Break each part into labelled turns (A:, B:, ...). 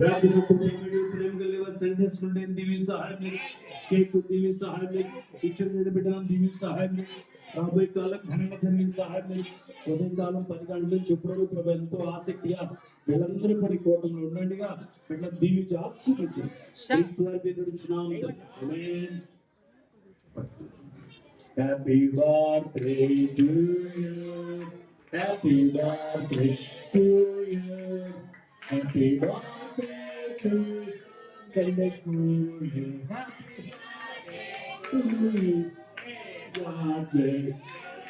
A: राधे को प्रेमगड़ी प्रेम गले व संडे सुंडे दिवी साहब ने के को दिवी साहब ने किचन ने बेटा दिवी साहब ने రాబోయే కాలం ఘనన జరిగిన సహాయం ఉదయకాలం పది గంటల నుంచి ఎప్పుడూ ప్రభు ఎంతో ఆసక్తిగా వీళ్ళందరూ పడి కోటంలో ఉండండిగా ఇట్లా దీవించి ఆశీర్వించారు happy birthday to Happy birthday to you. Happy birthday to you. Say this to you. Happy birthday to you. Happy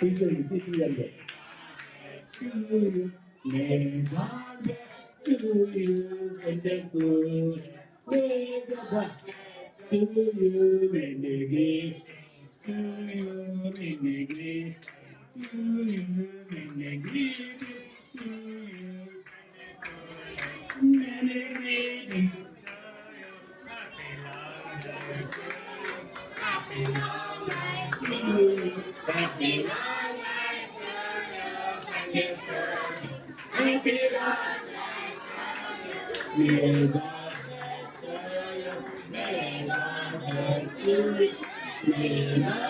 A: birthday to you. Happy God to you and bless you. May God bless you and bless you. May God bless you and bless you. May God bless you. May God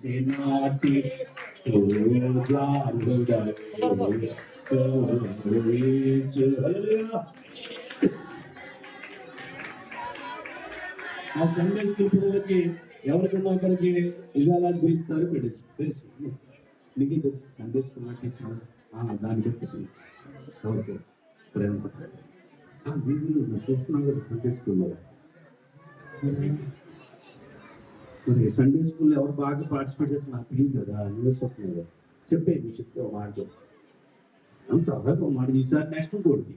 A: చేసినాటి ఆ Sunday school పిల్లలకి ఎవరికన్నా ఒకరికి ఇవాళ పిలుస్తారు పిలుస్తారు తెలుసు నీకు తెలుసు సండే స్కూల్ నాకు ఇస్తాను దాని ఓకే ప్రేమ నేను చూస్తున్నాను కదా సండే స్కూల్లో మరి సండే స్కూల్లో ఎవరు బాగా పార్టిసిపేట్ చేస్తే నాకు తెలియదు కదా న్యూస్ వస్తుంది కదా చెప్పేది చెప్తే ఒక మాట చెప్పు. అవును సరదాగా మాట ఈసారి నెక్స్ట్ ఇంకోటి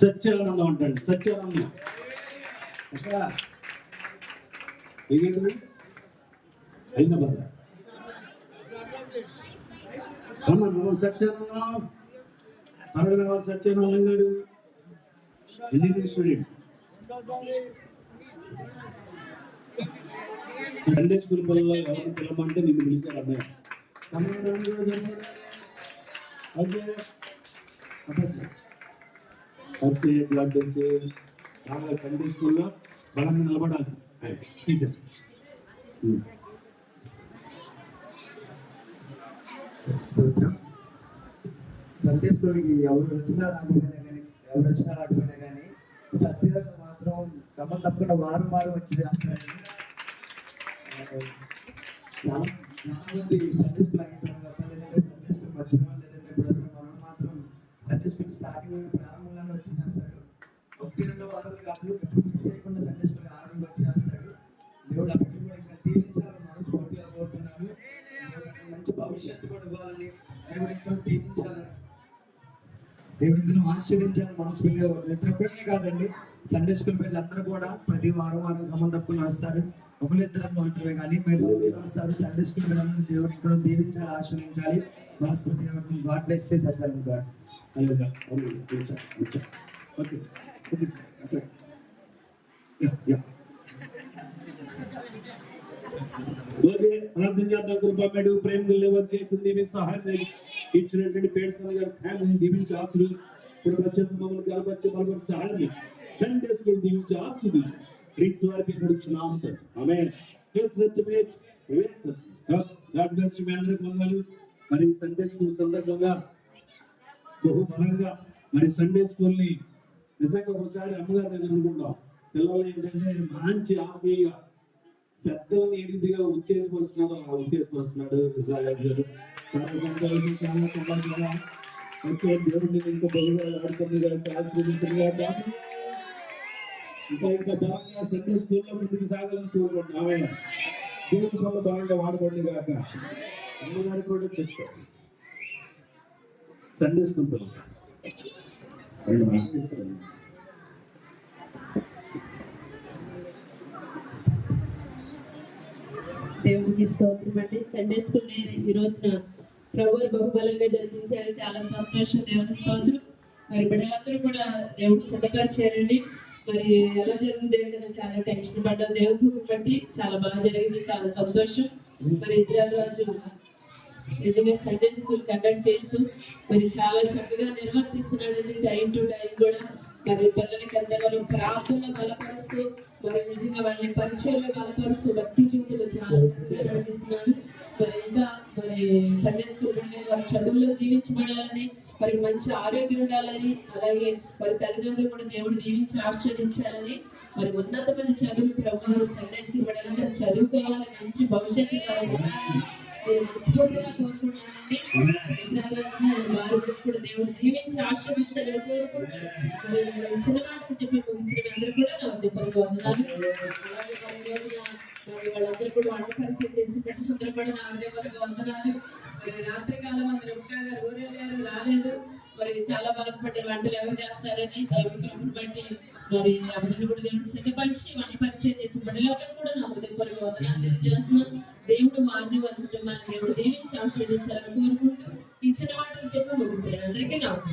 A: సత్యానందం అంటండి సత్యానందం. ఎక్కడ? ఏగేది అయిన బాధ అమ్మ సత్యానందం. అరవై సత్యానందం గారు ఇంజనీరింగ్ సండే స్కూల్ పిల్లలు ఎవరు పిల్లమంటే నిన్ను పిలిచారు అన్నయ్య. అయితే బ్లడ్ తెలిసి బాగా సండే స్కూల్లో బలంగా నిలబడాలి. టీచర్స్
B: స్తోత్రం. సండే స్కూల్కి ఎవరు వచ్చినా రాకపోయినా కానీ ఎవరు వచ్చినా రాకపోయినా కానీ సత్యత మాత్రం క్రమం తప్పకుండా వారం వారం వచ్చి చేస్తారండి చాలా చాలా మంది సండే స్కూల్ అయిన తర్వాత లేదంటే సండే స్కూల్ వచ్చిన వాళ్ళు లేదంటే ఇప్పుడు అసలు మనం మాత్రం సండే స్కూల్ స్టార్టింగ్ ప్రారంభంలోనే వచ్చి చేస్తాడు ఒకటి రెండు వారాలు కాదు ఎప్పుడు మిస్ చేయకుండా సండే స్కూల్ ఆరంభంగా వచ్చి చేస్తాడు దేవుడు అప్పటికి కూడా ఇంకా దీవించాలని మనస్ఫూర్తిగా కోరుతున్నాను. మంచి భవిష్యత్తు కూడా ఇవ్వాలని దేవుడు ఇంకా దీవించాలని దేవుడు ఇంకా ఆశీర్వించాలని మనస్ఫూర్తిగా ఇద్దరు ఒక్కడే కాదండి సండే స్కూల్ పిల్లలు అందరూ కూడా ప్రతి వారం వారం క్రమం తప్పుకుని వస్తారు. ఒకరిద్దరం మాత్రమే కానీ మీరు వస్తారు. సండే స్కూల్ పిల్లలందరూ దేవుడు ఇక్కడ దీవించాలి ఆశీర్వించాలి మనస్ఫూర్తిగా గాడ్ బ్లెస్ చేసి
A: ఓకే ఓకే ఓకే ఓకే ప్రార్థన చేద్దాం కృపమేడు ప్రేమ లేవరికి మీ సహాయం ఇచ్చినటువంటి పేర్సన్ గారి ఫ్యామిలీని దీవించి ఆశీర్వదించి ఇప్పుడు వచ్చే మమ్మల్ని గెలవచ్చు మమ్మల్ని సహాయం సండే స్కూల్ దీవించి ఆశీర్వదించు క్రీస్తు వారికి నడుచున్నాము ఆమె గాడ్ బ్లెస్ మీ అందరికి వందలు మరి సండే స్కూల్ సందర్భంగా బహుబలంగా మరి సండే స్కూల్ని నిజంగా ఒకసారి అమ్మగారు నేను అనుకుంటాం. పిల్లలు ఏంటంటే మంచి ఆత్మీయ పెద్దల్ని ఏ రీతిగా ఉత్తేజపరుస్తున్నాడు అలా ఉత్తేజపరుస్తున్నాడు ఇజ్రాయల్ గారు చాలా ఓకే దేవుడిని ఇంకా బహుగా ఆడుతుంది గారికి ఆశీర్వదించండి. ఇంకా ఇంకా బలంగా సండే స్కూల్లో ముందుకు సాగాలని ఆమె దేవుడి వాడుకోండి కాక అమ్మగారు కూడా చెప్తారు సండే స్కూల్ పిల్లలు
C: దేవుడికి స్తోత్రం అండి. సండే స్కూల్ ఈ రోజున ప్రభు బహుబలంగా జరిపించారు. చాలా సంతోషం. దేవుని స్తోత్రం. మరి బిడ్డలందరూ కూడా దేవుడు సిద్ధపరిచారండి. మరి ఎలా జరిగింది ఏంటంటే చాలా టెన్షన్ పడ్డాం దేవుని బట్టి చాలా బాగా జరిగింది. చాలా సంతోషం. మరి ఇజ్రాయల్ రాజు నిజంగా సండే స్కూల్ కండక్ట్ చేస్తూ మరి చాలా చక్కగా నిర్వర్తిస్తున్నాడండి. టైం టు టైం కూడా మరి పిల్లలకి ఎంతగానో ప్రార్థనలో బలపరుస్తూ మరి నిజంగా వాళ్ళని పరిచయంలో బలపరుస్తూ భక్తి జీవితంలో చాలా చక్కగా నడిపిస్తున్నాడు మరి ఇంకా మరి సండే స్కూల్ పిల్లలు వారి చదువులో దీవించబడాలని మరి మంచి ఆరోగ్యం ఉండాలని అలాగే మరి తల్లిదండ్రులు కూడా దేవుడు దీవించి ఆశీర్వదించాలని మరి ఉన్నతమైన చదువులు ప్రభుత్వం సండే స్కూల్ పడాలని చదువుకోవాలని మంచి భవిష్యత్తు కలగాలని మనస్ఫూర్తిగా కోరుకుంటున్నానండి. ఇప్పుడు దేవుడు దీవించి ఆశ్రమించాలని కోరుకుంటున్నాను. మరి నేను చిన్న మాటలు చెప్పి ముగిస్తున్న అందరూ కూడా నా ఉద్యోగాలు వందనాలు. మరి వాళ్ళందరూ కూడా వంట పరిచయం చేసి అందరూ కూడా నా ఉద్యోగాలు వందనాలు. మరి రాత్రి కాలం అందరు ఒక్కగా ఊరెళ్ళారు రాలేదు. మరి చాలా బాధపడ్డ వంటలు ఎవరు చేస్తారని దేవుడు బట్టి మరి అందరిని కూడా దేవుడు సిద్ధపరిచి వంట పరిచయం చేసిన బిడ్డలందరూ కూడా నా ఉదయపూర్వక వందనాలు చేస్తున్నాను దేవుడు వారిని వారి కుటుంబాన్ని దేవుడు దీవించి ఆశీర్వదించాలని కోరుకుంటూ ఇచ్చిన వాటిని చెప్పి ముగిస్తాను అందరికీ నాకు